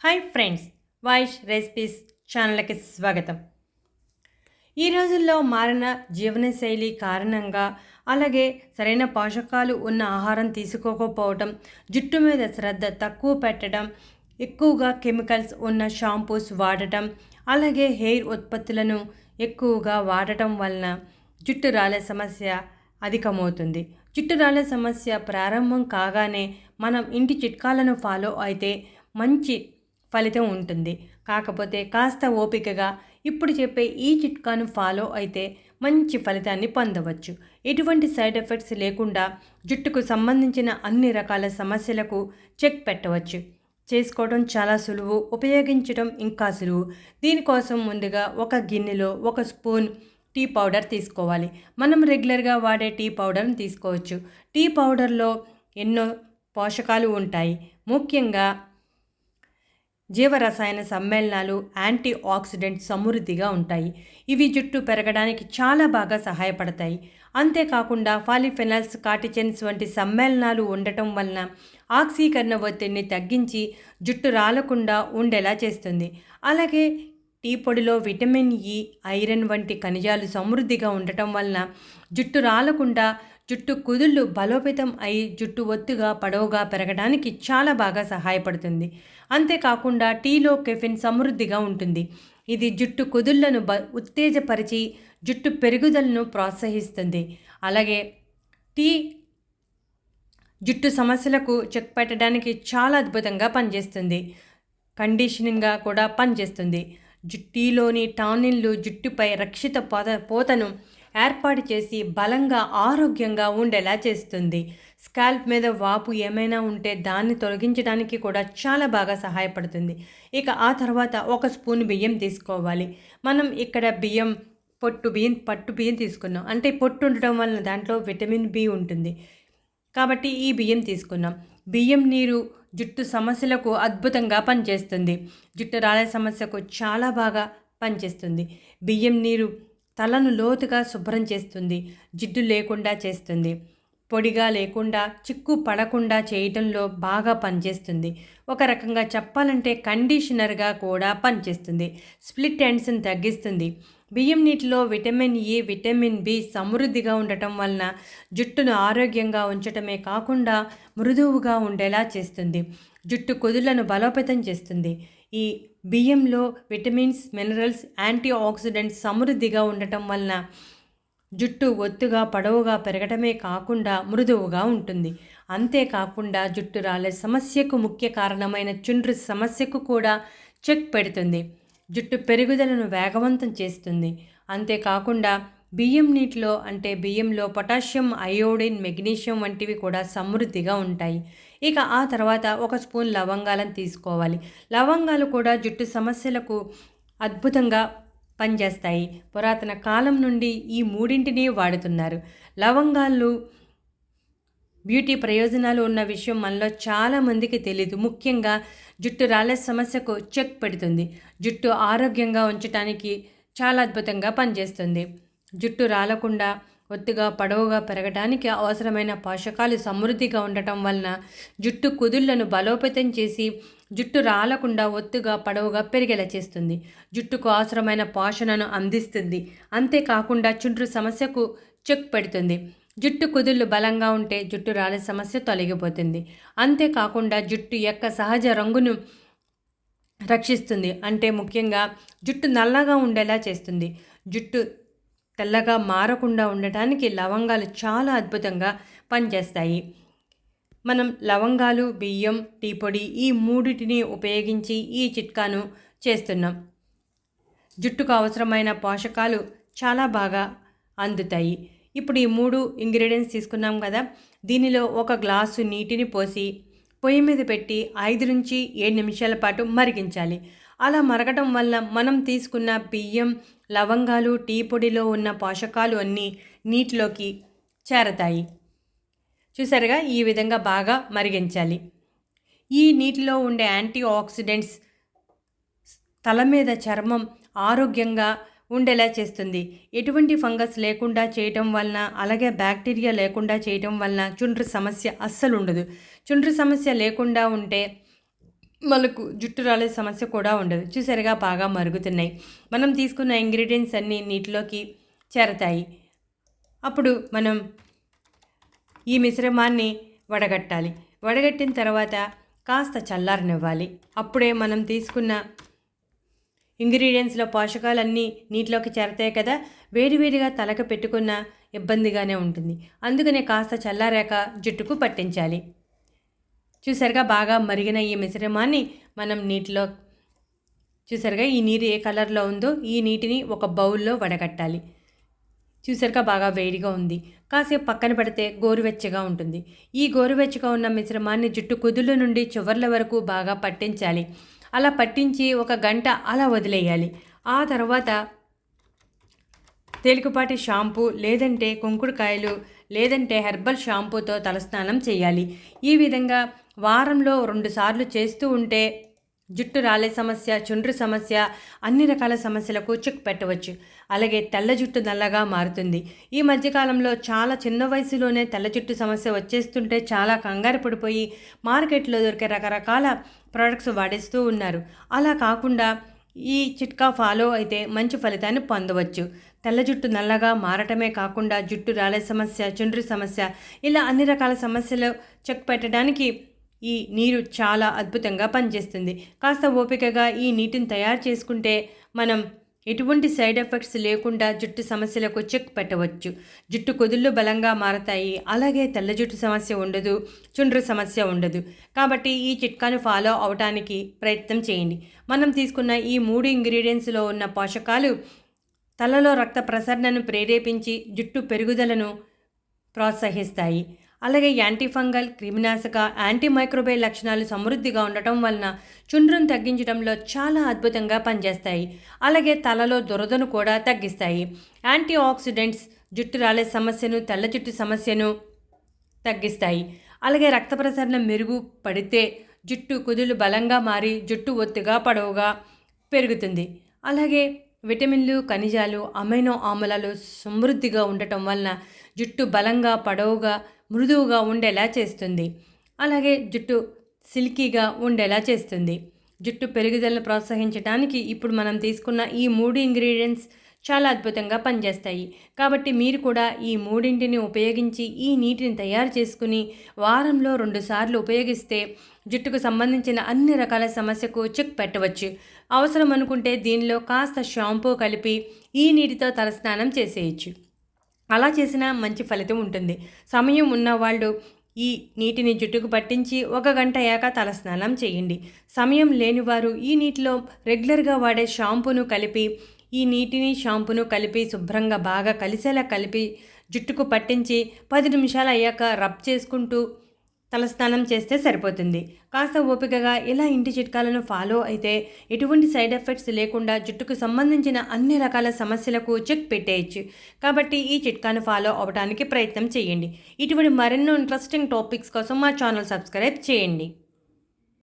Hi friends వాయిష్ recipes ఛానల్కి స్వాగతం. ఈ రోజుల్లో మారిన జీవనశైలి కారణంగా అలాగే సరైన పోషకాలు ఉన్న ఆహారం తీసుకోకపోవటం జుట్టు మీద శ్రద్ధ తక్కువ పెట్టడం ఎక్కువగా కెమికల్స్ ఉన్న షాంపూస్ వాడటం అలాగే హెయిర్ ఉత్పత్తులను ఎక్కువగా వాడటం వలన జుట్టు రాలే సమస్య అధికమవుతుంది. జుట్టు రాలే సమస్య ప్రారంభం కాగానే మనం ఇంటి చిట్కాలను ఫాలో అయితే మంచి ఫలితం ఉంటుంది. కాకపోతే కాస్త ఓపికగా ఇప్పుడు చెప్పే ఈ చిట్కాను ఫాలో అయితే మంచి ఫలితాన్ని పొందవచ్చు. ఎటువంటి సైడ్ ఎఫెక్ట్స్ లేకుండా జుట్టుకు సంబంధించిన అన్ని రకాల సమస్యలకు చెక్ పెట్టవచ్చు. చేసుకోవడం చాలా సులువు ఉపయోగించడం ఇంకా సులువు. దీనికోసం ముందుగా ఒక గిన్నెలో ఒక స్పూన్ టీ పౌడర్ తీసుకోవాలి. మనం రెగ్యులర్గా వాడే టీ పౌడర్ని తీసుకోవచ్చు. టీ పౌడర్లో ఎన్నో పోషకాలు ఉంటాయి. ముఖ్యంగా జీవరసాయన సమ్మేళనాలు యాంటీ ఆక్సిడెంట్ సమృద్ధిగా ఉంటాయి. ఇవి జుట్టు పెరగడానికి చాలా బాగా సహాయపడతాయి. అంతేకాకుండా ఫాలిఫెనల్స్ కాటిచెన్స్ వంటి సమ్మేళనాలు ఉండటం వలన ఆక్సీకరణ ఒత్తిడిని తగ్గించి జుట్టు రాలకుండా ఉండేలా చేస్తుంది. అలాగే టీ పొడిలో విటమిన్ ఇ ఐరన్ వంటి ఖనిజాలు సమృద్ధిగా ఉండటం వలన జుట్టు రాలకుండా జుట్టు కుదుళ్ళు బలోపేతం అయి జుట్టు ఒత్తుగా పొడవుగా పెరగడానికి చాలా బాగా సహాయపడుతుంది. అంతేకాకుండా టీలో కెఫిన్ సమృద్ధిగా ఉంటుంది. ఇది జుట్టు కుదుళ్ళను బ ఉత్తేజపరిచి జుట్టు పెరుగుదలను ప్రోత్సహిస్తుంది. అలాగే టీ జుట్టు సమస్యలకు చెక్ పెట్టడానికి చాలా అద్భుతంగా పనిచేస్తుంది. కండిషనింగ్గా కూడా పనిచేస్తుంది. జుట్టిలోని టానిన్లు జుట్టుపై రక్షిత పోత పోతను ఏర్పాటు చేసి బలంగా ఆరోగ్యంగా ఉండేలా చేస్తుంది. స్కాల్ప్ మీద వాపు ఏమైనా ఉంటే దాన్ని తొలగించడానికి కూడా చాలా బాగా సహాయపడుతుంది. ఇక ఆ తర్వాత ఒక స్పూన్ బియ్యం తీసుకోవాలి. మనం ఇక్కడ బియ్యం పొట్టు బియ్యం పట్టు బియ్యం తీసుకున్నాం. అంటే పొట్టు ఉండటం వలన దాంట్లో విటమిన్ బి ఉంటుంది. కాబట్టి ఈ బియ్యం తీసుకున్నాం. బియ్యం నీరు జుట్టు సమస్యలకు అద్భుతంగా పనిచేస్తుంది. జుట్టు రాలే సమస్యకు చాలా బాగా పనిచేస్తుంది. బియ్యం నీరు తలను లోతుగా శుభ్రం చేస్తుంది. జిడ్డు లేకుండా చేస్తుంది. పొడిగా లేకుండా చిక్కు పడకుండా చేయటంలో బాగా పనిచేస్తుంది. ఒక రకంగా చెప్పాలంటే కండిషనర్గా కూడా పనిచేస్తుంది. స్ప్లిట్ ఎండ్స్ని తగ్గిస్తుంది. బియ్యం నీటిలో విటమిన్ ఏ విటమిన్ బి సమృద్ధిగా ఉండటం వలన జుట్టును ఆరోగ్యంగా ఉంచటమే కాకుండా మృదువుగా ఉండేలా చేస్తుంది. జుట్టు కుదుళ్ళను బలోపేతం చేస్తుంది. ఈ బియ్యంలో విటమిన్స్ మినరల్స్ యాంటీ ఆక్సిడెంట్స్ సమృద్ధిగా ఉండటం వలన జుట్టు ఒత్తుగా పొడవుగా పెరగటమే కాకుండా మృదువుగా ఉంటుంది. అంతేకాకుండా జుట్టు రాలే సమస్యకు ముఖ్య కారణమైన చుండ్రు సమస్యకు కూడా చెక్ పెడుతుంది. జుట్టు పెరుగుదలను వేగవంతం చేస్తుంది. అంతేకాకుండా బియ్యం నీటిలో అంటే బియ్యంలో పొటాషియం అయోడిన్ మెగ్నీషియం వంటివి కూడా సమృద్ధిగా ఉంటాయి. ఇక ఆ తర్వాత ఒక స్పూన్ లవంగాలను తీసుకోవాలి. లవంగాలు కూడా జుట్టు సమస్యలకు అద్భుతంగా పనిచేస్తాయి. పురాతన కాలం నుండి ఈ మూడింటిని వాడుతున్నారు. లవంగాలు బ్యూటీ ప్రయోజనాలు ఉన్న విషయం మనలో చాలామందికి తెలియదు ముఖ్యంగా జుట్టు రాలే సమస్యకు చెక్ పెడుతుంది. జుట్టు ఆరోగ్యంగా ఉంచడానికి చాలా అద్భుతంగా పనిచేస్తుంది. జుట్టు రాలకుండా ఒత్తుగా పొడవుగా పెరగడానికి అవసరమైన పోషకాలు సమృద్ధిగా ఉండటం వలన జుట్టు కుదుళ్ళను బలోపేతం చేసి జుట్టు రాలకుండా ఒత్తుగా పొడవుగా పెరిగేలా చేస్తుంది. జుట్టుకు అవసరమైన పోషణను అందిస్తుంది. అంతేకాకుండా చుండ్రు సమస్యకు చెక్ పెడుతుంది. జుట్టు కుదుళ్ళు బలంగా ఉంటే జుట్టు రాలే సమస్య తొలగిపోతుంది. అంతేకాకుండా జుట్టు యొక్క సహజ రంగును రక్షిస్తుంది. అంటే ముఖ్యంగా జుట్టు నల్లగా ఉండేలా చేస్తుంది. జుట్టు తెల్లగా మారకుండా ఉండటానికి లవంగాలు చాలా అద్భుతంగా పనిచేస్తాయి. మనం లవంగాలు బియ్యం టీ పొడి ఈ మూడిటిని ఉపయోగించి ఈ చిట్కాను చేస్తున్నాం. జుట్టుకు అవసరమైన పోషకాలు చాలా బాగా అందుతాయి. ఇప్పుడు ఈ మూడు ఇంగ్రీడియంట్స్ తీసుకున్నాం కదా. దీనిలో ఒక గ్లాసు నీటిని పోసి పొయ్యి మీద పెట్టి ఐదు నుంచి ఏడు నిమిషాల పాటు మరిగించాలి. అలా మరగటం వల్ల మనం తీసుకున్న బియ్యం లవంగాలు టీ పొడిలో ఉన్న పోషకాలు అన్నీ నీటిలోకి చేరతాయి. చూసారుగా? ఈ విధంగా బాగా మరిగించాలి. ఈ నీటిలో ఉండే యాంటీ ఆక్సిడెంట్స్ తల మీద చర్మం ఆరోగ్యంగా ఉండేలా చేస్తుంది. ఎటువంటి ఫంగస్ లేకుండా చేయటం వలన అలాగే బ్యాక్టీరియా లేకుండా చేయటం వలన చుండ్రు సమస్య అస్సలు ఉండదు. చుండ్రు సమస్య లేకుండా ఉంటే మనకు జుట్టు రాలే సమస్య కూడా ఉండదు. చూసారుగా బాగా మరుగుతున్నాయి. మనం తీసుకున్న ఇంగ్రీడియంట్స్ అన్నీ నీటిలోకి చేరతాయి. అప్పుడు మనం ఈ మిశ్రమాన్ని వడగట్టాలి. వడగట్టిన తర్వాత కాస్త చల్లారనివ్వాలి. అప్పుడే మనం తీసుకున్న ఇంగ్రీడియంట్స్లో పోషకాలన్నీ నీటిలోకి చేరతాయి కదా. వేడివేడిగా తలకు పెట్టుకున్న ఇబ్బందిగానే ఉంటుంది. అందుకనే కాస్త చల్లారాక జుట్టుకు పట్టించాలి. చూసారుగా బాగా మరిగిన ఈ మిశ్రమాన్ని మనం నీటిలో చూసారుగా ఈ నీరు ఏ కలర్లో ఉందో ఈ నీటిని ఒక బౌల్లో వడగట్టాలి. చూసారుగా బాగా వేడిగా ఉంది. కాసేపు పక్కన పెడితే గోరువెచ్చగా ఉంటుంది. ఈ గోరువెచ్చగా ఉన్న మిశ్రమాన్ని జుట్టు కుదుళ్ళ నుండి చివర్ల వరకు బాగా పట్టించాలి. అలా పట్టించి ఒక గంట అలా వదిలేయాలి. ఆ తర్వాత తేలికపాటి షాంపూ లేదంటే కుంకుడుకాయలు లేదంటే హెర్బల్ షాంపూతో తలస్నానం చేయాలి. ఈ విధంగా వారంలో రెండుసార్లు చేస్తూ ఉంటే జుట్టు రాలే సమస్య చుండ్రు సమస్య అన్ని రకాల సమస్యలకు చెక్ పెట్టవచ్చు. అలాగే తెల్ల జుట్టు నల్లగా మారుతుంది. ఈ మధ్యకాలంలో చాలా చిన్న వయసులోనే తెల్ల జుట్టు సమస్య వచ్చేస్తుంటే చాలా కంగారు పడిపోయి మార్కెట్లో దొరికే రకరకాల ప్రోడక్ట్స్ వాడేస్తూ ఉన్నారు. అలా కాకుండా ఈ చిట్కా ఫాలో అయితే మంచి ఫలితాన్ని పొందవచ్చు. తెల్ల జుట్టు నల్లగా మారటమే కాకుండా జుట్టు రాలే సమస్య చుండ్రి సమస్య ఇలా అన్ని రకాల సమస్యలు చెక్ పెట్టడానికి ఈ నీరు చాలా అద్భుతంగా పనిచేస్తుంది. కాస్త ఓపికగా ఈ నీటిని తయారు చేసుకుంటే మనం ఎటువంటి సైడ్ ఎఫెక్ట్స్ లేకుండా జుట్టు సమస్యలకు చెక్ పెట్టవచ్చు. జుట్టు కుదుళ్ళు బలంగా మారతాయి. అలాగే తెల్ల జుట్టు సమస్య ఉండదు. చుండ్రు సమస్య ఉండదు. కాబట్టి ఈ చిట్కాను ఫాలో అవడానికి ప్రయత్నం చేయండి. మనం తీసుకున్న ఈ మూడు ఇంగ్రీడియంట్స్లో ఉన్న పోషకాలు తలలో రక్త ప్రసరణను ప్రేరేపించి జుట్టు పెరుగుదలను ప్రోత్సహిస్తాయి. అలాగే యాంటీఫంగల్ క్రిమినాశక యాంటీమైక్రోబైల్ లక్షణాలు సమృద్ధిగా ఉండటం వలన చుండ్రును తగ్గించడంలో చాలా అద్భుతంగా పనిచేస్తాయి. అలాగే తలలో దురదను కూడా తగ్గిస్తాయి. యాంటీ ఆక్సిడెంట్స్ జుట్టు రాలే సమస్యను తెల్ల జుట్టు సమస్యను తగ్గిస్తాయి. అలాగే రక్త ప్రసరణ మెరుగు పడితే జుట్టు కుదులు బలంగా మారి జుట్టు ఒత్తుగా పొడవుగా పెరుగుతుంది. అలాగే విటమిన్లు ఖనిజాలు అమైనో ఆమ్లాలు సమృద్ధిగా ఉండటం వలన జుట్టు బలంగా పొడవుగా మృదువుగా ఉండేలా చేస్తుంది. అలాగే జుట్టు సిల్కీగా ఉండేలా చేస్తుంది. జుట్టు పెరుగుదలను ప్రోత్సహించడానికి ఇప్పుడు మనం తీసుకున్న ఈ మూడు ఇంగ్రీడియంట్స్ చాలా అద్భుతంగా పనిచేస్తాయి. కాబట్టి మీరు కూడా ఈ మూడింటిని ఉపయోగించి ఈ నీటిని తయారు చేసుకుని వారంలో రెండుసార్లు ఉపయోగిస్తే జుట్టుకు సంబంధించిన అన్ని రకాల సమస్యకు చెక్ పెట్టవచ్చు. అవసరం అనుకుంటే దీనిలో కాస్త షాంపూ కలిపి ఈ నీటితో తలస్నానం చేసేయచ్చు. అలా చేసినా మంచి ఫలితం ఉంటుంది. సమయం ఉన్నవాళ్ళు ఈ నీటిని జుట్టుకు పట్టించి ఒక గంట అయ్యాక తలస్నానం చేయండి. సమయం లేనివారు ఈ నీటిలో రెగ్యులర్గా వాడే షాంపును కలిపి ఈ నీటిని షాంపును కలిపి శుభ్రంగా బాగా కలిసేలా కలిపి జుట్టుకు పట్టించి పది నిమిషాలు అయ్యాక రబ్ చేసుకుంటూ తలస్నానం చేస్తే సరిపోతుంది. కాస్త ఓపికగా ఇలా ఇంటి చిట్కాలను ఫాలో అయితే ఎటువంటి సైడ్ ఎఫెక్ట్స్ లేకుండా జుట్టుకు సంబంధించిన అన్ని రకాల సమస్యలకు చెక్ పెట్టేయచ్చు. కాబట్టి ఈ చిట్కాను ఫాలో అవడానికి ప్రయత్నం చేయండి. ఇటువంటి మరెన్నో ఇంట్రెస్టింగ్ టాపిక్స్ కోసం మా ఛానల్ సబ్స్క్రైబ్ చేయండి.